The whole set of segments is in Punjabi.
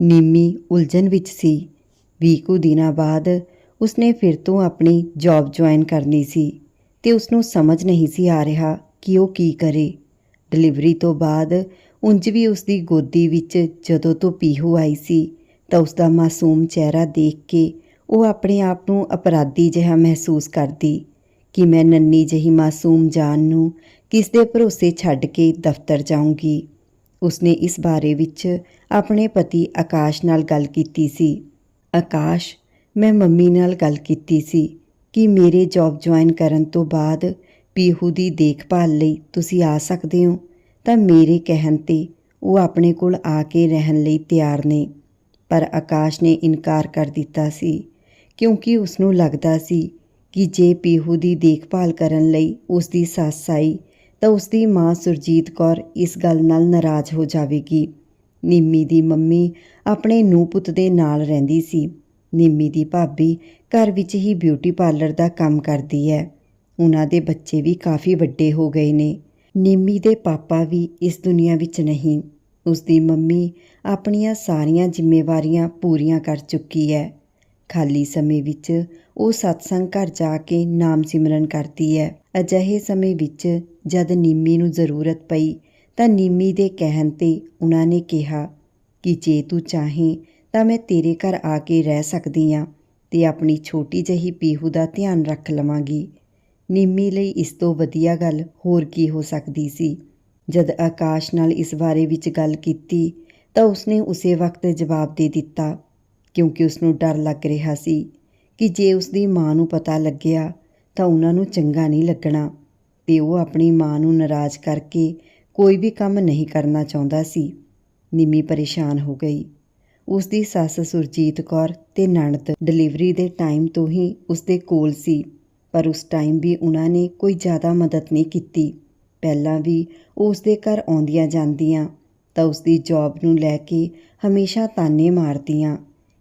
ਨਿੰਮੀ ਉਲਝਣ ਵਿੱਚ ਸੀ। ਵੀਹ ਕੁ ਦਿਨਾਂ ਬਾਅਦ ਉਸਨੇ ਫਿਰ ਤੋਂ ਆਪਣੀ ਜੌਬ ਜੁਆਇਨ ਕਰਨੀ ਸੀ ਤੇ ਉਸਨੂੰ ਸਮਝ ਨਹੀਂ ਸੀ ਆ ਰਿਹਾ ਕਿ ਉਹ ਕੀ ਕਰੇ। ਡਿਲੀਵਰੀ ਤੋਂ ਬਾਅਦ ਉਂਝ ਵੀ ਉਸਦੀ ਗੋਦੀ ਵਿੱਚ ਜਦੋਂ ਤੋਂ ਪੀਹੂ ਆਈ ਸੀ ਤਾਂ ਉਸਦਾ ਮਾਸੂਮ ਚਿਹਰਾ ਦੇਖ ਕੇ ਉਹ ਆਪਣੇ ਆਪ ਨੂੰ ਅਪਰਾਧੀ ਜਿਹਾ ਮਹਿਸੂਸ ਕਰਦੀ ਕਿ ਮੈਂ ਨੰਨੀ ਜਿਹੀ ਮਾਸੂਮ ਜਾਨ ਨੂੰ ਕਿਸ ਦੇ ਭਰੋਸੇ ਛੱਡ ਕੇ ਦਫ਼ਤਰ ਜਾਊਂਗੀ। ਉਸਨੇ ਇਸ ਬਾਰੇ ਵਿੱਚ ਆਪਣੇ ਪਤੀ ਆਕਾਸ਼ ਨਾਲ ਗੱਲ ਕੀਤੀ ਸੀ। ਆਕਾਸ਼, ਮੈਂ ਮੰਮੀ ਨਾਲ ਗੱਲ ਕੀਤੀ ਸੀ ਕਿ ਮੇਰੇ ਜੌਬ ਜੁਆਇਨ ਕਰਨ ਤੋਂ ਬਾਅਦ ਪੀਹੂ ਦੀ ਦੇਖਭਾਲ ਲਈ ਤੁਸੀਂ ਆ ਸਕਦੇ ਹੋ, ਤਾਂ ਮੇਰੇ ਕਹਿਣ ਤੇ ਉਹ ਆਪਣੇ ਕੋਲ ਆ ਕੇ ਰਹਿਣ ਲਈ ਤਿਆਰ ਨੇ। ਪਰ ਆਕਾਸ਼ ਨੇ ਇਨਕਾਰ ਕਰ ਦਿੱਤਾ ਸੀ, ਕਿਉਂਕਿ ਉਸ ਨੂੰ ਲੱਗਦਾ ਸੀ ਕਿ ਜੇ ਪੀਹੂ ਦੀ ਦੇਖਭਾਲ ਕਰਨ ਲਈ ਉਸ ਦੀ ਸੱਸ ਆਈ ਤਾਂ ਉਸ ਦੀ ਮਾਂ ਸੁਰਜੀਤ ਕੌਰ ਇਸ ਗੱਲ ਨਾਲ ਨਾਰਾਜ਼ ਹੋ ਜਾਵੇਗੀ। ਨਿੰਮੀ ਦੀ ਮੰਮੀ ਆਪਣੇ ਨੂੰ ਪੁੱਤ ਦੇ ਨਾਲ ਰਹਿੰਦੀ ਸੀ। ਨਿੰਮੀ ਦੀ ਭਾਬੀ ਘਰ ਵਿੱਚ ਹੀ ਬਿਊਟੀ ਪਾਰਲਰ ਦਾ ਕੰਮ ਕਰਦੀ ਹੈ। ਉਹਨਾਂ ਦੇ ਬੱਚੇ ਵੀ ਕਾਫੀ ਵੱਡੇ ਹੋ ਗਏ ਨੇ। ਨਿੰਮੀ ਦੇ ਪਾਪਾ ਵੀ ਇਸ ਦੁਨੀਆ ਵਿੱਚ ਨਹੀਂ। ਉਸ ਦੀ ਮੰਮੀ ਆਪਣੀਆਂ ਸਾਰੀਆਂ ਜ਼ਿੰਮੇਵਾਰੀਆਂ ਪੂਰੀਆਂ ਕਰ ਚੁੱਕੀ ਹੈ। ਖਾਲੀ ਸਮੇਂ ਵਿੱਚ ਉਹ ਸਤਸੰਗ ਘਰ ਜਾ ਕੇ ਨਾਮ ਸਿਮਰਨ ਕਰਦੀ ਹੈ। ਅਜਿਹੇ ਸਮੇਂ ਵਿੱਚ ਜਦ ਨਿੰਮੀ ਨੂੰ ਜ਼ਰੂਰਤ ਪਈ ਤਾਂ ਨਿੰਮੀ ਦੇ ਕਹਿਣ ਤੇ ਉਹਨਾਂ ਨੇ ਕਿਹਾ ਕਿ ਜੇ ਤੂੰ ਚਾਹੇ ਤਾਂ ਮੈਂ ਤੇਰੇ ਘਰ ਆ ਕੇ ਰਹਿ ਸਕਦੀ ਹਾਂ ਤੇ ਆਪਣੀ ਛੋਟੀ ਜਿਹੀ ਪੀਹੂ ਦਾ ਧਿਆਨ ਰੱਖ ਲਵਾਂਗੀ। ਨਿੰਮੀ ਲਈ ਇਸ ਤੋਂ ਵਧੀਆ ਗੱਲ ਹੋਰ ਕੀ ਹੋ ਸਕਦੀ ਸੀ। ਜਦ ਆਕਾਸ਼ ਨਾਲ ਇਸ ਬਾਰੇ ਵਿੱਚ ਗੱਲ ਕੀਤੀ ਤਾਂ ਉਸਨੇ ਉਸੇ ਵਕਤ ਜਵਾਬ ਦੇ ਦਿੱਤਾ, ਕਿਉਂਕਿ ਉਸ ਨੂੰ ਡਰ ਲੱਗ ਰਿਹਾ ਸੀ ਕਿ ਜੇ ਉਸ ਦੀ ਮਾਂ ਨੂੰ ਪਤਾ ਲੱਗਿਆ ਤਾਂ ਉਹਨਾਂ ਨੂੰ ਚੰਗਾ ਨਹੀਂ ਲੱਗਣਾ। ਤੇ ਉਹ ਆਪਣੀ ਮਾਂ ਨੂੰ ਨਾਰਾਜ਼ ਕਰਕੇ ਕੋਈ ਵੀ ਕੰਮ ਨਹੀਂ ਕਰਨਾ ਚਾਹੁੰਦਾ ਸੀ। ਨਿੰਮੀ ਪਰੇਸ਼ਾਨ ਹੋ ਗਈ। ਉਸ ਦੀ ਸੱਸ ਸੁਰਜੀਤ ਕੌਰ ਤੇ ਨਣਦ ਡਿਲੀਵਰੀ ਦੇ ਟਾਈਮ ਤੋਂ ਹੀ ਉਸ ਦੇ ਕੋਲ ਸੀ, ਪਰ ਉਸ ਟਾਈਮ ਵੀ ਉਹਨਾਂ ਨੇ ਕੋਈ ਜ਼ਿਆਦਾ ਮਦਦ ਨਹੀਂ ਕੀਤੀ। ਪਹਿਲਾਂ ਵੀ ਉਹ ਉਸ ਦੇ ਘਰ ਆਉਂਦੀਆਂ ਜਾਂਦੀਆਂ ਤਾਂ ਉਸ ਦੀ ਜੌਬ ਨੂੰ ਲੈ ਕੇ ਹਮੇਸ਼ਾ ਤਾਨੇ ਮਾਰਦੀਆਂ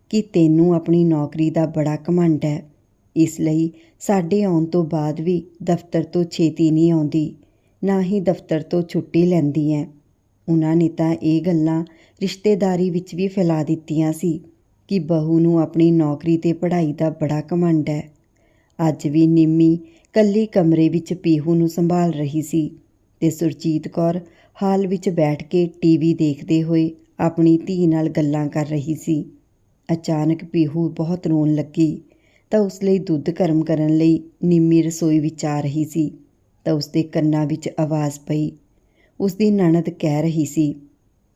ਕਿ ਤੈਨੂੰ ਆਪਣੀ ਨੌਕਰੀ ਦਾ ਬੜਾ ਘਮੰਡ ਹੈ। ਇਸ ਲਈ ਸਾਡੇ ਆਉਣ ਤੋਂ ਬਾਅਦ ਵੀ ਦਫ਼ਤਰ ਤੋਂ ਛੇਤੀ ਨਹੀਂ ਆਉਂਦੀ, ਨਾ ਹੀ ਦਫ਼ਤਰ ਤੋਂ ਛੁੱਟੀ ਲੈਂਦੀ ਹੈ ਉਹਨਾਂ ਨੇ ਤਾਂ ਇਹ ਗੱਲਾਂ ਰਿਸ਼ਤੇਦਾਰੀ ਵਿੱਚ ਵੀ ਫੈਲਾ ਦਿੱਤੀਆਂ ਸੀ ਕਿ ਬਹੂ ਨੂੰ ਆਪਣੀ ਨੌਕਰੀ ਤੇ ਪੜ੍ਹਾਈ ਦਾ ਬੜਾ ਘਮੰਡ ਹੈ ਅੱਜ ਵੀ ਨਿੰਮੀ ਕੱਲੀ ਕਮਰੇ ਵਿੱਚ ਪੀਹੂ ਨੂੰ ਸੰਭਾਲ ਰਹੀ ਸੀ ਤੇ ਸੁਰਜੀਤ ਕੌਰ ਹਾਲ ਵਿੱਚ ਬੈਠ ਕੇ ਟੀਵੀ ਦੇਖਦੇ ਹੋਏ ਆਪਣੀ ਧੀ ਨਾਲ ਗੱਲਾਂ ਕਰ ਰਹੀ ਸੀ। ਅਚਾਨਕ ਪੀਹੂ ਬਹੁਤ ਰੋਣ ਲੱਗੀ। ਤਾਂ ਉਸ ਲਈ ਦੁੱਧ ਗਰਮ ਕਰਨ ਲਈ ਨਿੰਮੀ ਰਸੋਈ ਵਿੱਚ ਆ ਰਹੀ ਸੀ। ਤਾਂ ਉਸ ਦੇ ਕੰਨਾਂ ਵਿੱਚ ਆਵਾਜ਼ ਪਈ। ਉਸ ਦੀ ਨਣਦ ਕਹਿ ਰਹੀ ਸੀ,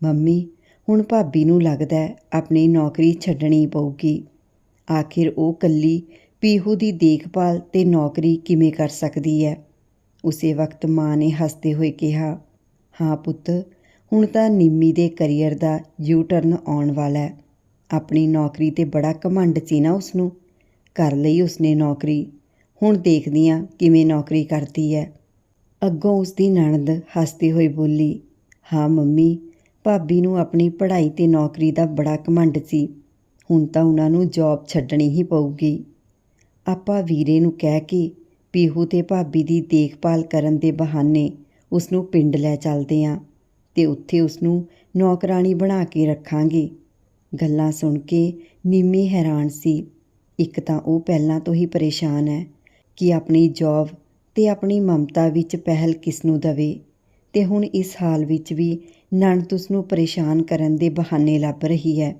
ਮੰਮੀ, ਹੁਣ ਭਾਬੀ ਨੂੰ ਲੱਗਦਾ ਆਪਣੀ ਨੌਕਰੀ ਛੱਡਣੀ ਪਊਗੀ। ਆਖਿਰ ਉਹ ਕੱਲੀ ਪੀਹੂ ਦੀ ਦੇਖਭਾਲ ਤੇ ਨੌਕਰੀ ਕਿਵੇਂ ਕਰ ਸਕਦੀ ਹੈ? ਉਸੇ ਵਕਤ ਮਾਂ ਨੇ ਹੱਸਦੇ ਹੋਏ ਕਿਹਾ, ਹਾਂ ਪੁੱਤ, ਹੁਣ ਤਾਂ ਨਿੰਮੀ ਦੇ ਕੈਰੀਅਰ ਦਾ ਯੂ ਟਰਨ ਆਉਣ ਵਾਲਾ ਹੈ। ਆਪਣੀ ਨੌਕਰੀ ਤੇ ਬੜਾ ਘਮੰਡ ਸੀ ਨਾ ਉਸ ਨੂੰ ਕਰ ਲਈ ਉਸਨੇ ਨੌਕਰੀ। ਹੁਣ ਦੇਖਦੀ ਹਾਂ ਕਿਵੇਂ ਨੌਕਰੀ ਕਰਦੀ ਹੈ। ਅੱਗੋਂ ਉਸਦੀ ਨਣਦ ਹੱਸਦੀ ਹੋਈ ਬੋਲੀ, ਹਾਂ ਮੰਮੀ, ਭਾਬੀ ਨੂੰ ਆਪਣੀ ਪੜ੍ਹਾਈ ਤੇ ਨੌਕਰੀ ਦਾ ਬੜਾ ਘਮੰਡ ਸੀ। ਹੁਣ ਤਾਂ ਉਹਨਾਂ ਨੂੰ ਜੌਬ ਛੱਡਣੀ ਹੀ ਪਊਗੀ। ਆਪਾਂ ਵੀਰੇ ਨੂੰ ਕਹਿ ਕੇ ਪੀਹੂ ਤੇ ਭਾਬੀ ਦੀ ਦੇਖਭਾਲ ਕਰਨ ਦੇ ਬਹਾਨੇ ਉਸ ਨੂੰ ਪਿੰਡ ਲੈ ਚੱਲਦੇ ਆਂ ਤੇ ਉੱਥੇ ਉਸ ਨੂੰ ਨੌਕਰਾਨੀ ਬਣਾ ਕੇ ਰੱਖਾਂਗੇ। ਗੱਲਾਂ ਸੁਣ ਕੇ ਨਿੰਮੀ ਹੈਰਾਨ ਸੀ। ਇੱਕ ਤਾਂ ਉਹ ਪਹਿਲਾਂ ਤੋਂ ਹੀ ਪਰੇਸ਼ਾਨ ਹੈ ਕਿ ਆਪਣੀ ਜੌਬ ਤੇ ਆਪਣੀ ਮਮਤਾ ਵਿੱਚ ਪਹਿਲ ਕਿਸ ਨੂੰ ਦਵੇ ਤੇ ਹੁਣ ਇਸ ਹਾਲ ਵਿੱਚ ਵੀ ਨਣਦ ਉਸ ਨੂੰ ਪਰੇਸ਼ਾਨ ਕਰਨ ਦੇ ਬਹਾਨੇ ਲੱਭ ਰਹੀ ਹੈ।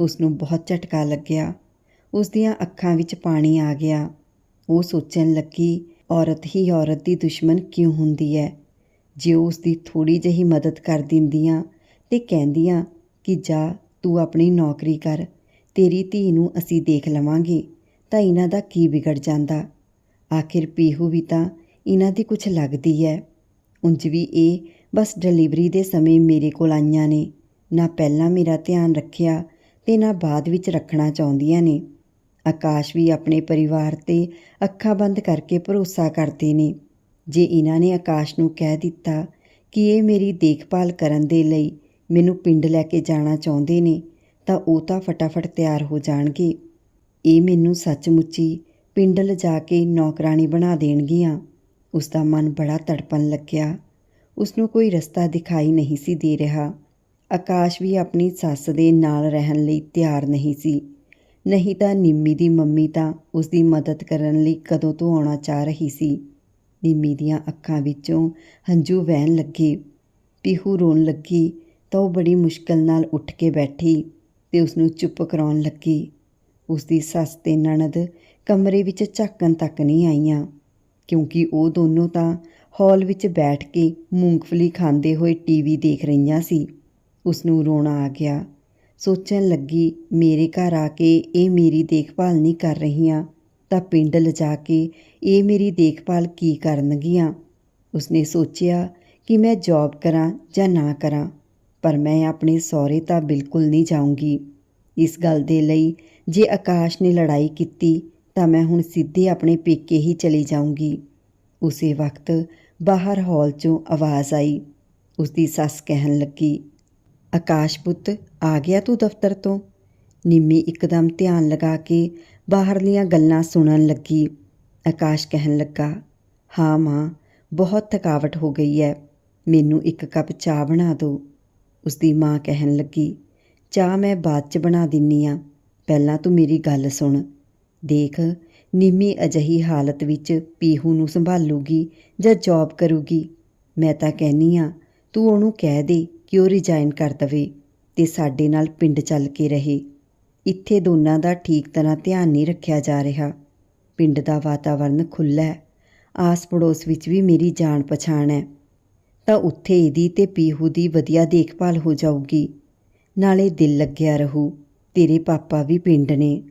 ਉਸ ਨੂੰ ਬਹੁਤ ਝਟਕਾ ਲੱਗਿਆ। ਉਸ ਦੀਆਂ ਅੱਖਾਂ ਵਿੱਚ ਪਾਣੀ ਆ ਗਿਆ। ਉਹ ਸੋਚਣ ਲੱਗੀ, ਔਰਤ ਹੀ ਔਰਤ ਦੀ ਦੁਸ਼ਮਣ ਕਿਉਂ ਹੁੰਦੀ ਹੈ? ਜੇ ਉਸ ਦੀ ਥੋੜੀ ਜਿਹੀ ਮਦਦ ਕਰ ਦਿੰਦੀਆਂ ਤੇ ਕਹਿੰਦੀਆਂ ਕਿ ਜਾ ਤੂੰ ਆਪਣੀ ਨੌਕਰੀ ਕਰ ਤੇਰੀ ਧੀ ਨੂੰ ਅਸੀਂ ਦੇਖ ਲਵਾਂਗੇ, ਤਾਂ ਇਹਨਾਂ ਦਾ ਕੀ ਵਿਗੜ ਜਾਂਦਾ? ਆਖਿਰ ਪੀਹੂ ਵੀ ਤਾਂ ਇਹਨਾਂ ਦੀ ਕੁਝ ਲੱਗਦੀ ਹੈ ਉਂਝ ਵੀ ਇਹ ਬਸ ਡਿਲੀਵਰੀ ਦੇ ਸਮੇਂ ਮੇਰੇ ਕੋਲ ਆਈਆਂ ਨੇ, ਨਾ ਪਹਿਲਾਂ ਮੇਰਾ ਧਿਆਨ ਰੱਖਿਆ ਤੇ ਨਾ ਬਾਅਦ ਵਿੱਚ ਰੱਖਣਾ ਚਾਹੁੰਦੀਆਂ ਨੇ। ਆਕਾਸ਼ ਵੀ ਆਪਣੇ ਪਰਿਵਾਰ ਤੇ ਅੱਖਾਂ ਬੰਦ ਕਰਕੇ ਭਰੋਸਾ ਕਰਦੇ ਨੇ। ਜੇ ਇਹਨਾਂ ਨੇ ਆਕਾਸ਼ ਨੂੰ ਕਹਿ ਦਿੱਤਾ ਕਿ ਇਹ ਮੇਰੀ ਦੇਖਭਾਲ ਕਰਨ ਦੇ ਲਈ ਮੈਨੂੰ ਪਿੰਡ ਲੈ ਕੇ ਜਾਣਾ ਚਾਹੁੰਦੇ ਨੇ ਤਾਂ ਉਹ ਤਾਂ ਫਟਾਫਟ ਤਿਆਰ ਹੋ ਜਾਣਗੇ। ਇਹ ਮੈਨੂੰ ਸੱਚਮੁੱਚੀ ਪਿੰਡ ਲਿਜਾ ਕੇ ਨੌਕਰਾਨੀ ਬਣਾ ਦੇਣਗੀਆਂ। ਉਸ ਦਾ ਮਨ ਬੜਾ ਤੜਪਣ ਲੱਗਿਆ। ਉਸ ਨੂੰ ਕੋਈ ਰਸਤਾ ਦਿਖਾਈ ਨਹੀਂ ਸੀ ਦੇ ਰਿਹਾ। ਆਕਾਸ਼ ਵੀ ਆਪਣੀ ਸੱਸ ਦੇ ਨਾਲ ਰਹਿਣ ਲਈ ਤਿਆਰ ਨਹੀਂ ਸੀ। ਨਹੀਂ ਤਾਂ ਨਿੰਮੀ ਦੀ ਮੰਮੀ ਤਾਂ ਉਸ ਦੀ ਮਦਦ ਕਰਨ ਲਈ ਕਦੋਂ ਤੋਂ ਆਉਣਾ ਚਾਹ ਰਹੀ ਸੀ। ਨਿੰਮੀ ਦੀਆਂ ਅੱਖਾਂ ਵਿੱਚੋਂ ਹੰਝੂ ਵਹਿਣ ਲੱਗੇ। ਪੀਹੂ ਰੋਣ ਲੱਗੀ ਤਾਂ ਉਹ ਬੜੀ ਮੁਸ਼ਕਲ ਨਾਲ ਉੱਠ ਕੇ ਬੈਠੀ। ਤੇ ਉਸ ਨੂੰ ਚੁੱਪ ਕਰਾਉਣ ਲੱਗੀ। ਉਸ ਦੀ ਸੱਸ ਤੇ ਨਣਦ ਕਮਰੇ ਵਿੱਚ ਝਾਕਣ ਤੱਕ ਨਹੀਂ ਆਈਆਂ, ਕਿਉਂਕਿ ਉਹ ਦੋਨੋਂ ਤਾਂ ਹਾਲ ਵਿੱਚ ਬੈਠ ਕੇ ਮੂੰਗਫਲੀ ਖਾਂਦੇ ਹੋਏ ਟੀਵੀ ਦੇਖ ਰਹੀਆਂ ਸੀ। ਉਸ ਨੂੰ ਰੋਣਾ ਆ ਗਿਆ। ਸੋਚਣ ਲੱਗੀ, ਮੇਰੇ ਘਰ ਆ ਕੇ ਇਹ ਮੇਰੀ ਦੇਖਭਾਲ ਨਹੀਂ ਕਰ ਰਹੀਆਂ, ਤਾਂ ਪਿੰਡ ਲਿਜਾ ਕੇ ਇਹ ਮੇਰੀ ਦੇਖਭਾਲ ਕੀ ਕਰਨਗੀਆਂ? ਉਸਨੇ ਸੋਚਿਆ ਕਿ ਮੈਂ ਜੌਬ ਕਰਾਂ ਜਾਂ ਨਾ ਕਰਾਂ। ਪਰ ਮੈਂ ਆਪਣੇ ਸਹੁਰੇ ਤਾਂ ਬਿਲਕੁਲ ਨਹੀਂ ਜਾਊਂਗੀ। ਇਸ ਗੱਲ ਦੇ ਲਈ ਜੇ ਆਕਾਸ਼ ਨੇ ਲੜਾਈ ਕੀਤੀ, ਤਾਂ ਮੈਂ ਹੁਣ ਸਿੱਧੇ ਆਪਣੇ ਪੇਕੇ ਹੀ ਚਲੀ ਜਾਊਂਗੀ। ਉਸੇ ਵਕਤ ਬਾਹਰ ਹਾਲ 'ਚੋਂ ਆਵਾਜ਼ ਆਈ। ਉਸ ਦੀ ਸੱਸ ਕਹਿਣ ਲੱਗੀ, ਆਕਾਸ਼ ਪੁੱਤ, ਆ ਗਿਆ ਤੂੰ ਦਫ਼ਤਰ ਤੋਂ? ਨਿੰਮੀ ਇੱਕਦਮ ਧਿਆਨ ਲਗਾ ਕੇ ਬਾਹਰਲੀਆਂ ਗੱਲਾਂ ਸੁਣਨ ਲੱਗੀ। ਆਕਾਸ਼ ਕਹਿਣ ਲੱਗਾ, ਹਾਂ ਮਾਂ, ਬਹੁਤ ਥਕਾਵਟ ਹੋ ਗਈ ਹੈ ਮੈਨੂੰ ਇੱਕ ਕੱਪ ਚਾਹ ਬਣਾ ਦਿਓ ਉਸ ਦੀ ਮਾਂ ਕਹਿਣ ਲੱਗੀ, ਚਾਹ ਮੈਂ ਬਾਅਦ 'ਚ ਬਣਾ ਦਿੰਨੀ ਆ। ਪਹਿਲਾਂ ਤੂੰ ਮੇਰੀ ਗੱਲ ਸੁਣ। ਦੇਖ ਨਿੰਮੀ ਅਜਹੀ ਹਾਲਤ ਵਿੱਚ ਪੀਹੂ ਨੂੰ ਸੰਭਾਲੂਗੀ ਜਾਂ ਜੌਬ ਕਰੂਗੀ। ਮੈਂ ਤਾਂ ਕਹਿਨੀ ਆ, ਤੂੰ ਉਹਨੂੰ ਕਹਿ ਦੇ ਕਿ ਉਹ ਰਿਜ਼ਾਈਨ ਕਰ ਦਵੇ ਤੇ ਸਾਡੇ ਨਾਲ ਪਿੰਡ ਚੱਲ ਕੇ ਰਹੇ। ਇੱਥੇ ਦੋਨਾਂ ਦਾ ਠੀਕ ਤਰ੍ਹਾਂ ਧਿਆਨ ਨਹੀਂ ਰੱਖਿਆ ਜਾ ਰਿਹਾ। ਪਿੰਡ ਦਾ ਵਾਤਾਵਰਨ ਖੁੱਲ੍ਹਾ ਹੈ। ਆਸ ਪੜੋਸ ਵਿੱਚ ਵੀ ਮੇਰੀ ਜਾਣ ਪਛਾਣ ਹੈ। ਤਾਂ ਉੱਥੇ ਇਹਦੀ ਤੇ ਪੀਹੂ ਦੀ ਵਧੀਆ ਦੇਖਭਾਲ ਹੋ ਜਾਊਗੀ। ਨਾਲੇ ਦਿਲ ਲੱਗਿਆ ਰਹੂ, ਤੇਰੇ ਪਾਪਾ ਵੀ ਪਿੰਡ ਨੇ।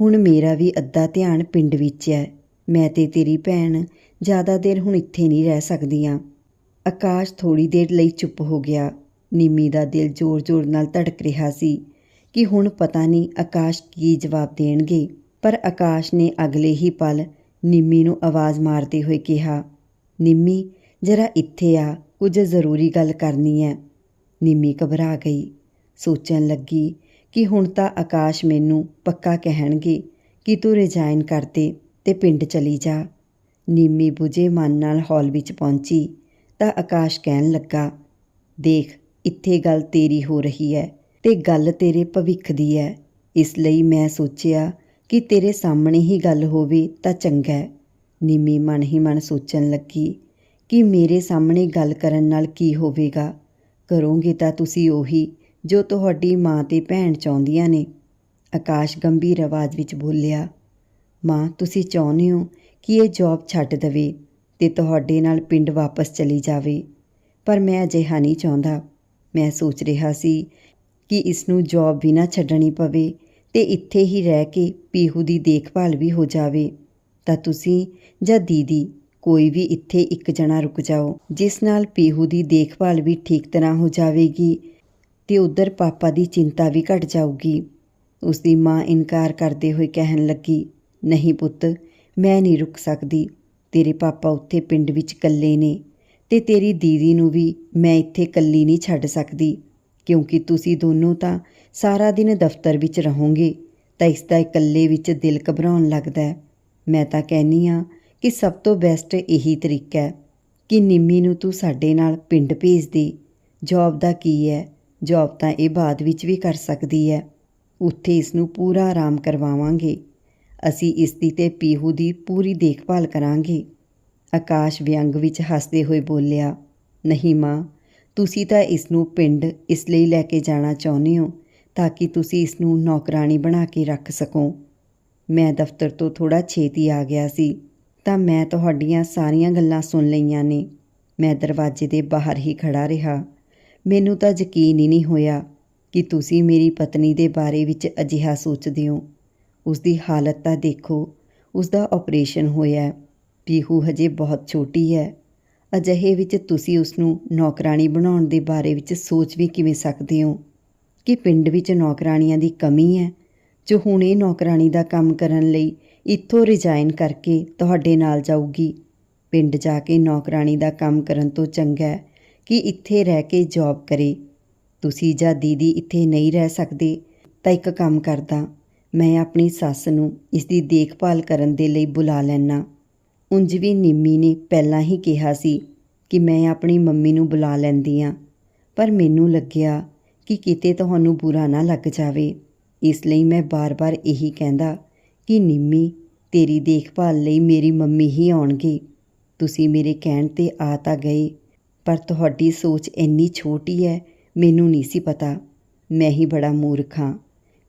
ਹੁਣ ਮੇਰਾ ਵੀ ਅੱਧਾ ਧਿਆਨ ਪਿੰਡ ਵਿੱਚ ਹੈ ਮੈਂ ਤੇ ਤੇਰੀ ਭੈਣ ਜ਼ਿਆਦਾ ਦੇਰ ਹੁਣ ਇੱਥੇ ਨਹੀਂ ਰਹਿ ਸਕਦੀਆਂ। ਆਕਾਸ਼ ਥੋੜੀ ਦੇਰ ਲਈ ਚੁੱਪ ਹੋ ਗਿਆ। ਨਿੰਮੀ ਦਾ ਦਿਲ ਜ਼ੋਰ-ਜ਼ੋਰ ਨਾਲ ਧੜਕ ਰਿਹਾ ਸੀ ਕਿ ਹੁਣ ਪਤਾ ਨਹੀਂ ਆਕਾਸ਼ ਕੀ ਜਵਾਬ ਦੇਣਗੇ। ਪਰ ਆਕਾਸ਼ ਨੇ ਅਗਲੇ ਹੀ ਪਲ ਨਿੰਮੀ ਨੂੰ ਆਵਾਜ਼ ਮਾਰਦੇ ਹੋਏ ਕਿਹਾ, ਨਿੰਮੀ ਜਰਾ ਇੱਥੇ ਆ, ਕੁਝ ਜ਼ਰੂਰੀ ਗੱਲ ਕਰਨੀ ਹੈ ਨਿੰਮੀ ਘਬਰਾ ਗਈ। ਸੋਚਣ ਲੱਗੀ ਕਿ ਹੁਣ ਤਾਂ ਆਕਾਸ਼ ਮੈਨੂੰ ਪੱਕਾ ਕਹਿਣਗੇ ਕਿ ਤੂੰ ਰਿਜ਼ਾਈਨ ਕਰ ਦੇ ਤੇ ਪਿੰਡ ਚਲੀ ਜਾ। ਨਿੰਮੀ ਬੁਝੇ ਮਨ ਨਾਲ ਹਾਲ ਵਿੱਚ ਪਹੁੰਚੀ, ਤਾਂ ਆਕਾਸ਼ ਕਹਿਣ ਲੱਗਾ, ਦੇਖ, ਇੱਥੇ ਗੱਲ ਤੇਰੀ ਹੋ ਰਹੀ ਹੈ ਤੇ ਗੱਲ ਤੇਰੇ ਭਵਿੱਖ ਦੀ ਹੈ ਇਸ ਲਈ ਮੈਂ ਸੋਚਿਆ ਕਿ ਤੇਰੇ ਸਾਹਮਣੇ ਹੀ ਗੱਲ ਹੋਵੇ ਤਾਂ ਚੰਗਾ ਨਿੰਮੀ ਮਨ ਹੀ ਮਨ ਸੋਚਣ ਲੱਗੀ ਕਿ ਮੇਰੇ ਸਾਹਮਣੇ ਗੱਲ ਕਰਨ ਨਾਲ ਕੀ ਹੋਵੇਗਾ? ਕਰੋਗੇ ਤਾਂ ਤੁਸੀਂ ਉਹੀ ਜੋ ਤੁਹਾਡੀ ਮਾਂ ਤੇ ਭੈਣ ਚਾਹੁੰਦੀਆਂ ਨੇ। ਆਕਾਸ਼ ਗੰਭੀਰ ਆਵਾਜ਼ ਵਿੱਚ ਬੋਲਿਆ, ਮਾਂ, ਤੁਸੀਂ ਚਾਹੁੰਦੇ ਹੋ ਕਿ ਇਹ ਜੌਬ ਛੱਡ ਦੇਵੇ ਤੇ ਤੁਹਾਡੇ ਨਾਲ ਪਿੰਡ ਵਾਪਸ ਚਲੀ ਜਾਵੇ। ਪਰ ਮੈਂ ਅਜਿਹਾ ਨਹੀਂ ਚਾਹੁੰਦਾ। ਮੈਂ ਸੋਚ ਰਿਹਾ ਸੀ ਕਿ ਇਸ ਨੂੰ ਜੌਬ ਵੀ ਨਾ ਛੱਡਣੀ ਪਵੇ ਤੇ ਇੱਥੇ ਹੀ ਰਹਿ ਕੇ ਪੀਹੂ ਦੀ ਦੇਖਭਾਲ ਵੀ ਹੋ ਜਾਵੇ। ਤਾਂ ਤੁਸੀਂ ਜਾਂ ਦੀਦੀ ਕੋਈ ਵੀ ਇੱਥੇ ਇੱਕ ਜਣਾ ਰੁਕ ਜਾਓ, ਜਿਸ ਨਾਲ ਪੀਹੂ ਦੀ ਦੇਖਭਾਲ ਵੀ ਠੀਕ ਤਰ੍ਹਾਂ ਹੋ ਜਾਵੇਗੀ ਤੇ ਉਧਰ ਪਾਪਾ ਦੀ ਚਿੰਤਾ ਵੀ ਘਟ ਜਾਊਗੀ। ਉਸ ਦੀ ਮਾਂ ਇਨਕਾਰ ਕਰਦੇ ਹੋਏ ਕਹਿਣ ਲੱਗੀ, ਨਹੀਂ ਪੁੱਤ, ਮੈਂ ਨਹੀਂ ਰੁਕ ਸਕਦੀ। ਤੇਰੇ ਪਾਪਾ ਉੱਥੇ ਪਿੰਡ ਵਿੱਚ ਇਕੱਲੇ ਨੇ ਤੇ ਤੇਰੀ ਦੀਦੀ ਨੂੰ ਵੀ ਮੈਂ ਇੱਥੇ ਇਕੱਲੀ ਨਹੀਂ ਛੱਡ ਸਕਦੀ। ਕਿਉਂਕਿ ਤੁਸੀਂ ਦੋਨੋਂ ਤਾਂ ਸਾਰਾ ਦਿਨ ਦਫ਼ਤਰ ਵਿੱਚ ਰਹੋਗੇ, ਤਾਂ ਇਸ ਦਾ ਇਕੱਲੇ ਵਿੱਚ ਦਿਲ ਘਬਰਾਉਣ ਲੱਗਦਾ ਮੈਂ ਤਾਂ ਕਹਿੰਨੀ ਆ ਕਿ ਸਭ ਤੋਂ ਬੈਸਟ ਇਹੀ ਤਰੀਕਾ ਹੈ ਕਿ ਨਿੰਮੀ ਨੂੰ ਤੂੰ ਸਾਡੇ ਨਾਲ ਪਿੰਡ ਭੇਜ ਦੇ। ਜੌਬ ਦਾ ਕੀ ਹੈ? ਜੌਬ ਤਾਂ ਇਹ ਬਾਅਦ ਵਿੱਚ ਵੀ ਕਰ ਸਕਦੀ ਹੈ। ਉੱਥੇ ਇਸ ਨੂੰ ਪੂਰਾ ਆਰਾਮ ਕਰਵਾਵਾਂਗੇ। ਅਸੀਂ ਇਸ ਦੀ ਤੇ ਪੀਹੂ ਦੀ ਪੂਰੀ ਦੇਖਭਾਲ ਕਰਾਂਗੇ। ਆਕਾਸ਼ ਵਿਅੰਗ ਵਿੱਚ ਹੱਸਦੇ ਹੋਏ ਬੋਲਿਆ, ਨਹੀਂ ਮਾਂ, ਤੁਸੀਂ ਤਾਂ ਇਸ ਨੂੰ ਪਿੰਡ ਇਸ ਲਈ ਲੈ ਕੇ ਜਾਣਾ ਚਾਹੁੰਦੇ ਹੋ ਤਾਂ ਕਿ ਤੁਸੀਂ ਇਸ ਨੂੰ ਨੌਕਰਾਨੀ ਬਣਾ ਕੇ ਰੱਖ ਸਕੋ। ਮੈਂ ਦਫ਼ਤਰ ਤੋਂ ਥੋੜਾ ਛੇਤੀ ਆ ਗਿਆ ਸੀ। ਤਾਂ ਮੈਂ ਤੁਹਾਡੀਆਂ ਸਾਰੀਆਂ ਗੱਲਾਂ ਸੁਣ ਲਈਆਂ ਨੇ। ਮੈਂ ਦਰਵਾਜ਼ੇ ਦੇ ਬਾਹਰ ਹੀ ਖੜਾ ਰਿਹਾ। ਮੈਨੂੰ ਤਾਂ ਯਕੀਨ ਹੀ ਨਹੀਂ ਹੋਇਆ ਕਿ ਤੁਸੀਂ ਮੇਰੀ ਪਤਨੀ ਦੇ ਬਾਰੇ ਵਿੱਚ ਅਜਿਹਾ ਸੋਚਦੇ ਹੋ। ਉਸ ਦੀ ਹਾਲਤ ਤਾਂ ਦੇਖੋ ਉਸ ਦਾ ਆਪਰੇਸ਼ਨ ਹੋਇਆ ਹੈ। ਪੀਹੂ ਹਜੇ ਬਹੁਤ ਛੋਟੀ ਹੈ। ਅਜਿਹੇ ਵਿੱਚ ਤੁਸੀਂ ਉਸ ਨੂੰ ਨੌਕਰਾਨੀ ਬਣਾਉਣ ਦੇ ਬਾਰੇ ਵਿੱਚ ਸੋਚ ਵੀ ਕਿਵੇਂ ਸਕਦੇ ਹੋ? ਕਿ ਪਿੰਡ ਵਿੱਚ ਨੌਕਰਾਨੀਆਂ ਦੀ ਕਮੀ ਹੈ, ਜੋ ਹੁਣ ਇਹ ਨੌਕਰਾਨੀ ਦਾ ਕੰਮ ਕਰਨ ਲਈ ਇੱਥੋਂ ਰਿਜ਼ਾਈਨ ਕਰਕੇ ਤੁਹਾਡੇ ਨਾਲ ਜਾਊਗੀ। ਪਿੰਡ ਜਾ ਕੇ ਨੌਕਰਾਨੀ ਦਾ ਕੰਮ ਕਰਨ ਤੋਂ ਚੰਗਾ ਕਿ ਇੱਥੇ ਰਹਿ ਕੇ ਜੌਬ ਕਰੇ। ਤੁਸੀਂ ਜਾਂ ਦੀਦੀ ਇੱਥੇ ਨਹੀਂ ਰਹਿ ਸਕਦੇ, ਤਾਂ ਇੱਕ ਕੰਮ ਕਰਦਾ, ਮੈਂ ਆਪਣੀ ਸੱਸ ਨੂੰ ਇਸ ਦੀ ਦੇਖਭਾਲ ਕਰਨ ਦੇ ਲਈ ਬੁਲਾ ਲੈਣਾ ਉਂਝ ਵੀ ਨਿੰਮੀ ਨੇ ਪਹਿਲਾਂ ਹੀ ਕਿਹਾ ਸੀ ਕਿ ਮੈਂ ਆਪਣੀ ਮੰਮੀ ਨੂੰ ਬੁਲਾ ਲੈਂਦੀ ਆ, ਪਰ ਮੈਨੂੰ ਲੱਗਿਆ ਕਿ ਕਿਤੇ ਤੁਹਾਨੂੰ ਬੁਰਾ ਨਾ ਲੱਗ ਜਾਵੇ। ਇਸ ਲਈ ਮੈਂ ਬਾਰ-ਬਾਰ ਇਹੀ ਕਹਿੰਦਾ ਕਿ ਨਿੰਮੀ, ਤੇਰੀ ਦੇਖਭਾਲ ਲਈ ਮੇਰੀ ਮੰਮੀ ਹੀ ਆਉਣਗੇ। ਤੁਸੀਂ ਮੇਰੇ ਕਹਿਣ ਤੇ ਆ ਤਾਂ ਗਏ, ਪਰ ਤੁਹਾਡੀ ਸੋਚ ਇੰਨੀ ਛੋਟੀ ਹੈ ਮੈਨੂੰ ਨਹੀਂ ਸੀ ਪਤਾ। ਮੈਂ ਹੀ ਬੜਾ ਮੂਰਖ ਹਾਂ।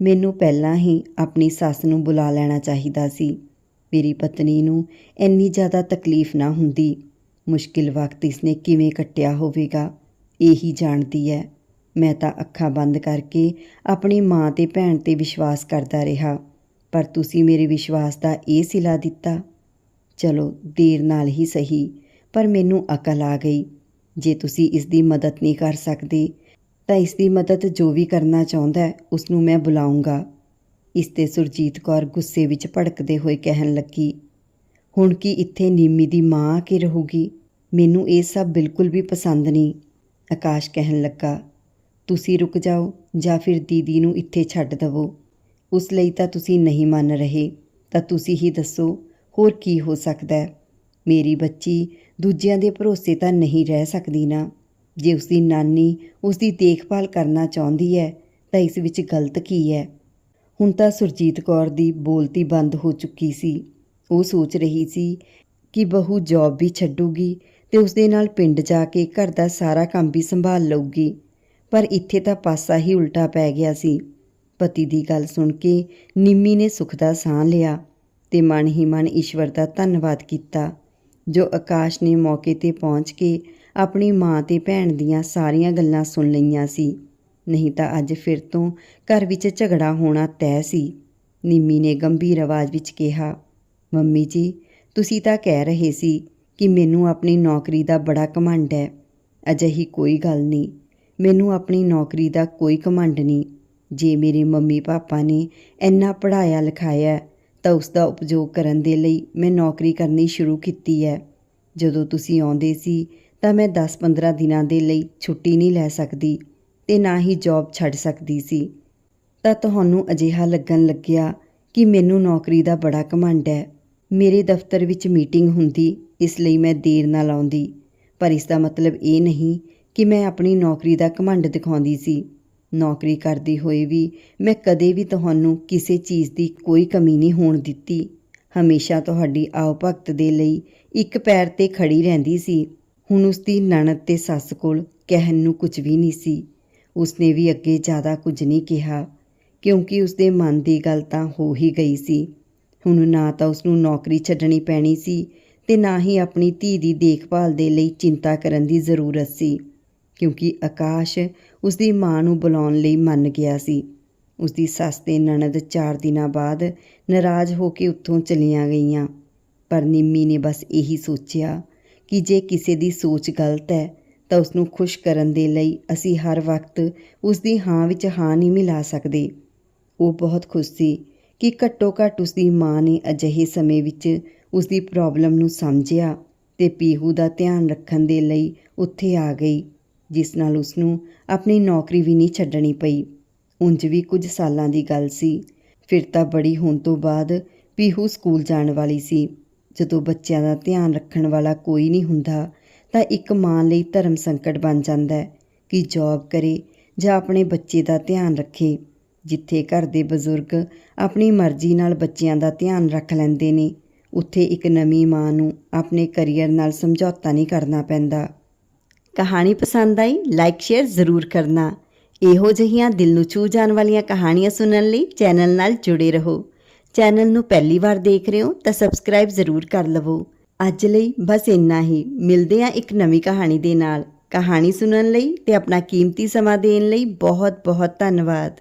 ਮੈਨੂੰ ਪਹਿਲਾਂ ਹੀ ਆਪਣੀ ਸੱਸ ਨੂੰ ਬੁਲਾ ਲੈਣਾ ਚਾਹੀਦਾ ਸੀ। ਮੇਰੀ ਪਤਨੀ ਨੂੰ ਇੰਨੀ ਜ਼ਿਆਦਾ ਤਕਲੀਫ ਨਾ ਹੁੰਦੀ। ਮੁਸ਼ਕਿਲ ਵਕਤ ਇਸਨੇ ਕਿਵੇਂ ਕੱਟਿਆ ਹੋਵੇਗਾ, ਇਹੀ ਜਾਣਦੀ ਹੈ ਮੈਂ ਤਾਂ ਅੱਖਾਂ ਬੰਦ ਕਰਕੇ ਆਪਣੀ ਮਾਂ ਤੇ ਭੈਣ ਤੇ ਵਿਸ਼ਵਾਸ ਕਰਦਾ ਰਿਹਾ। ਪਰ ਤੁਸੀਂ ਮੇਰੇ ਵਿਸ਼ਵਾਸ ਦਾ ਇਹ ਸਿਲਾ ਦਿੱਤਾ। ਚਲੋ, ਦੇਰ ਨਾਲ ਹੀ ਸਹੀ, ਪਰ ਮੈਨੂੰ ਅਕਲ ਆ ਗਈ। ਜੇ ਤੁਸੀਂ ਇਸ ਦੀ ਮਦਦ ਨਹੀਂ ਕਰ ਸਕਦੇ, ਤਾਂ ਇਸ ਦੀ ਮਦਦ ਜੋ ਵੀ ਕਰਨਾ ਚਾਹੁੰਦਾ ਹੈ ਉਸ ਨੂੰ ਮੈਂ ਬੁਲਾਉਂਗਾ ਇਸ ਤੇ ਸੁਰਜੀਤ ਕੌਰ ਗੁੱਸੇ ਵਿੱਚ ਭੜਕਦੇ ਹੋਏ ਕਹਿਣ ਲੱਗੀ, ਹੁਣ ਕੀ ਇੱਥੇ ਨੀਮੀ ਦੀ ਮਾਂ ਆ ਕੇ ਰਹੂਗੀ? ਮੈਨੂੰ ਇਹ ਸਭ ਬਿਲਕੁਲ ਵੀ ਪਸੰਦ ਨਹੀਂ। ਆਕਾਸ਼ ਕਹਿਣ ਲੱਗਾ, ਤੁਸੀਂ ਰੁਕ ਜਾਓ ਜਾਂ ਫਿਰ ਦੀਦੀ ਨੂੰ ਇੱਥੇ ਛੱਡ ਦਵੋ। ਉਸ ਲਈ ਤਾਂ ਤੁਸੀਂ ਨਹੀਂ ਮੰਨ ਰਹੇ। ਤਾਂ ਤੁਸੀਂ ਹੀ ਦੱਸੋ, ਹੋਰ ਕੀ ਹੋ ਸਕਦਾ ਹੈ? ਮੇਰੀ ਬੱਚੀ ਦੂਜਿਆਂ ਦੇ ਭਰੋਸੇ ਤਾਂ ਨਹੀਂ ਰਹਿ ਸਕਦੀ ਨਾ। ਜੇ ਉਸ ਦੀ ਨਾਨੀ ਉਸ ਦੀ ਦੇਖਭਾਲ ਕਰਨਾ ਚਾਹੁੰਦੀ ਹੈ, ਤਾਂ ਇਸ ਵਿੱਚ ਗਲਤ ਕੀ ਹੈ? ਹੁਣ ਤਾਂ ਸੁਰਜੀਤ ਕੌਰ ਦੀ ਬੋਲਤੀ ਬੰਦ ਹੋ ਚੁੱਕੀ ਸੀ। ਉਹ ਸੋਚ ਰਹੀ ਸੀ ਕਿ ਬਹੂ ਜੌਬ ਵੀ ਛੱਡੂਗੀ ਤੇ ਉਸ ਦੇ ਨਾਲ ਪਿੰਡ ਜਾ ਕੇ ਘਰ ਦਾ ਸਾਰਾ ਕੰਮ ਵੀ ਸੰਭਾਲ ਲਊਗੀ। ਪਰ ਇੱਥੇ ਤਾਂ ਪਾਸਾ ਹੀ ਉਲਟਾ ਪੈ ਗਿਆ ਸੀ। ਪਤੀ ਦੀ ਗੱਲ ਸੁਣ ਕੇ ਨਿੰਮੀ ਨੇ ਸੁਖ ਦਾ ਸਾਹ ਲਿਆ ਤੇ ਮਨ ਹੀ ਮਨ ਈਸ਼ਵਰ ਦਾ ਧੰਨਵਾਦ ਕੀਤਾ, ਜੋ ਆਕਾਸ਼ ਨੇ ਮੌਕੇ ਤੇ ਪਹੁੰਚ ਕੇ ਆਪਣੀ ਮਾਂ ਤੇ ਭੈਣ ਦੀਆਂ ਸਾਰੀਆਂ ਗੱਲਾਂ ਸੁਣ ਲਈਆਂ ਸੀ। ਨਹੀਂ ਤਾਂ ਅੱਜ ਫਿਰ ਤੋਂ ਘਰ ਵਿੱਚ ਝਗੜਾ ਹੋਣਾ ਤੈਅ ਸੀ। ਨਿੰਮੀ ਨੇ ਗੰਭੀਰ ਆਵਾਜ਼ ਵਿੱਚ ਕਿਹਾ, ਮੰਮੀ ਜੀ, ਤੁਸੀਂ ਤਾਂ ਕਹਿ ਰਹੇ ਸੀ ਕਿ ਮੈਨੂੰ ਆਪਣੀ ਨੌਕਰੀ ਦਾ ਬੜਾ ਘਮੰਡ ਹੈ। ਅਜਿਹੀ ਕੋਈ ਗੱਲ ਨਹੀਂ। ਮੈਨੂੰ ਆਪਣੀ ਨੌਕਰੀ ਦਾ ਕੋਈ ਘਮੰਡ ਨਹੀਂ। ਜੇ ਮੇਰੇ ਮੰਮੀ ਪਾਪਾ ਨੇ ਇੰਨਾ ਪੜ੍ਹਾਇਆ ਲਿਖਾਇਆ ਤਾਂ ਉਸ ਦਾ ਉਪਯੋਗ ਕਰਨ ਦੇ ਲਈ ਮੈਂ ਨੌਕਰੀ ਕਰਨੀ ਸ਼ੁਰੂ ਕੀਤੀ ਹੈ। ਜਦੋਂ ਤੁਸੀਂ ਆਉਂਦੇ ਸੀ, ਤਾਂ ਮੈਂ 10-15 ਦਿਨਾਂ ਦੇ ਲਈ ਛੁੱਟੀ ਨਹੀਂ ਲੈ ਸਕਦੀ ਤੇ ਨਾ ਹੀ ਜੌਬ ਛੱਡ ਸਕਦੀ ਸੀ। ਤਾਂ ਤੁਹਾਨੂੰ ਅਜਿਹਾ ਲੱਗਣ ਲੱਗਿਆ ਕਿ ਮੈਨੂੰ ਨੌਕਰੀ ਦਾ ਬੜਾ ਘਮੰਡ ਹੈ। ਮੇਰੇ ਦਫ਼ਤਰ ਵਿੱਚ ਮੀਟਿੰਗ ਹੁੰਦੀ, ਇਸ ਲਈ ਮੈਂ ਦੇਰ ਨਾਲ ਆਉਂਦੀ, ਪਰ ਇਸ ਦਾ ਮਤਲਬ ਇਹ ਨਹੀਂ ਕਿ ਮੈਂ ਆਪਣੀ ਨੌਕਰੀ ਦਾ ਘਮੰਡ ਦਿਖਾਉਂਦੀ ਸੀ। ਨੌਕਰੀ ਕਰਦੀ ਹੋਏ ਵੀ ਮੈਂ ਕਦੇ ਵੀ ਤੁਹਾਨੂੰ ਕਿਸੇ ਚੀਜ਼ ਦੀ ਕੋਈ ਕਮੀ ਨਹੀਂ ਹੋਣ ਦਿੱਤੀ। ਹਮੇਸ਼ਾ ਤੁਹਾਡੀ ਆਓ ਭਗਤ ਦੇ ਲਈ ਇੱਕ ਪੈਰ ਤੇ ਖੜੀ ਰਹਿੰਦੀ ਸੀ। ਹੁਣ ਉਸ ਦੀ ਨਣਦ ਤੇ ਸੱਸ ਕੋਲ ਕਹਿਣ ਨੂੰ ਕੁਝ ਵੀ ਨਹੀਂ ਸੀ। ਉਸਨੇ ਵੀ ਅੱਗੇ ਜ਼ਿਆਦਾ ਕੁਝ ਨਹੀਂ ਕਿਹਾ, ਕਿਉਂਕਿ ਉਸਦੇ ਮਨ ਦੀ ਗੱਲ ਤਾਂ ਹੋ ਹੀ ਗਈ ਸੀ। ਹੁਣ ਨਾ ਤਾਂ ਉਸ ਨੂੰ ਨੌਕਰੀ ਛੱਡਣੀ ਪੈਣੀ ਸੀ ਤੇ ਨਾ ਹੀ ਆਪਣੀ ਧੀ ਦੀ ਦੇਖਭਾਲ ਦੇ ਲਈ ਚਿੰਤਾ ਕਰਨ ਦੀ ਜ਼ਰੂਰਤ ਸੀ। ਕਿਉਂਕਿ ਆਕਾਸ਼ ਉਸ ਦੀ ਮਾਂ ਨੂੰ ਬੁਲਾਉਣ ਲਈ ਮੰਨ ਗਿਆ ਸੀ। ਉਸ ਦੀ ਸੱਸ ਤੇ ਨਣਦ 4 ਦਿਨਾਂ ਬਾਅਦ ਨਾਰਾਜ਼ ਹੋ ਕੇ ਉੱਥੋਂ ਚਲੀਆਂ ਗਈਆਂ। ਪਰ ਨਿੰਮੀ ਨੇ ਬਸ ਇਹੀ ਸੋਚਿਆ ਕਿ ਜੇ ਕਿਸੇ ਦੀ ਸੋਚ ਗਲਤ ਹੈ, ਤਾਂ ਉਸ ਨੂੰ ਖੁਸ਼ ਕਰਨ ਦੇ ਲਈ ਅਸੀਂ ਹਰ ਵਕਤ ਉਸ ਦੀ ਹਾਂ ਵਿੱਚ ਹਾਂ ਨਹੀਂ ਮਿਲਾ ਸਕਦੇ। ਉਹ ਬਹੁਤ ਖੁਸ਼ ਸੀ ਕਿ ਘੱਟੋ ਘੱਟ ਉਸ ਦੀ ਮਾਂ ਨੇ ਅਜਿਹੇ ਸਮੇਂ ਵਿੱਚ ਉਸ ਦੀ ਪ੍ਰੋਬਲਮ ਨੂੰ ਸਮਝਿਆ ਤੇ ਪੀਹੂ ਦਾ ਧਿਆਨ ਰੱਖਣ ਦੇ ਲਈ ਉੱਥੇ ਆ ਗਈ। ਜਿਸ ਨਾਲ ਉਸ ਨੂੰ ਆਪਣੀ ਨੌਕਰੀ ਵੀ ਨਹੀਂ ਛੱਡਣੀ ਪਈ। ਉਂਝ ਵੀ ਕੁਝ ਸਾਲਾਂ ਦੀ ਗੱਲ ਸੀ। ਫਿਰ ਤਾਂ ਬੜੀ ਹੋਣ ਤੋਂ ਬਾਅਦ ਪੀਹੂ ਸਕੂਲ ਜਾਣ ਵਾਲੀ ਸੀ। ਜਦੋਂ ਬੱਚਿਆਂ ਦਾ ਧਿਆਨ ਰੱਖਣ ਵਾਲਾ ਕੋਈ ਨਹੀਂ ਹੁੰਦਾ, ਤਾਂ ਇੱਕ ਮਾਂ ਲਈ ਧਰਮ ਸੰਕਟ ਬਣ ਜਾਂਦਾ ਹੈ ਕਿ ਜੌਬ ਕਰੇ ਜਾਂ ਆਪਣੇ ਬੱਚੇ ਦਾ ਧਿਆਨ ਰੱਖੇ, ਜਿੱਥੇ ਘਰ ਦੇ ਬਜ਼ੁਰਗ ਆਪਣੀ ਮਰਜ਼ੀ ਨਾਲ ਬੱਚਿਆਂ ਦਾ ਧਿਆਨ ਰੱਖ ਲੈਂਦੇ ਨੇ। ਉੱਥੇ ਇੱਕ ਨਵੀਂ ਮਾਂ ਨੂੰ ਆਪਣੇ ਕੈਰੀਅਰ ਨਾਲ ਸਮਝੌਤਾ ਨਹੀਂ ਕਰਨਾ ਪੈਂਦਾ। ਕਹਾਣੀ ਪਸੰਦ ਆਈ ਲਾਈਕ ਸ਼ੇਅਰ ਜ਼ਰੂਰ ਕਰਨਾ। ਇਹੋ ਜਿਹੀਆਂ ਦਿਲ ਨੂੰ ਛੂ ਜਾਣ ਵਾਲੀਆਂ ਕਹਾਣੀਆਂ ਸੁਣਨ ਲਈ ਚੈਨਲ ਨਾਲ ਜੁੜੇ ਰਹੋ। ਚੈਨਲ ਨੂੰ ਪਹਿਲੀ ਵਾਰ ਦੇਖ ਰਹੇ ਹੋ ਤਾਂ ਸਬਸਕ੍ਰਾਈਬ ਜ਼ਰੂਰ ਕਰ ਲਵੋ। ਅੱਜ ਲਈ ਬਸ ਇੰਨਾ ਹੀ। ਮਿਲਦੇ ਹਾਂ ਇੱਕ ਨਵੀਂ ਕਹਾਣੀ ਦੇ ਨਾਲ। ਕਹਾਣੀ ਸੁਣਨ ਲਈ ਤੇ ਆਪਣਾ ਕੀਮਤੀ ਸਮਾਂ ਦੇਣ ਲਈ ਬਹੁਤ ਬਹੁਤ ਧੰਨਵਾਦ।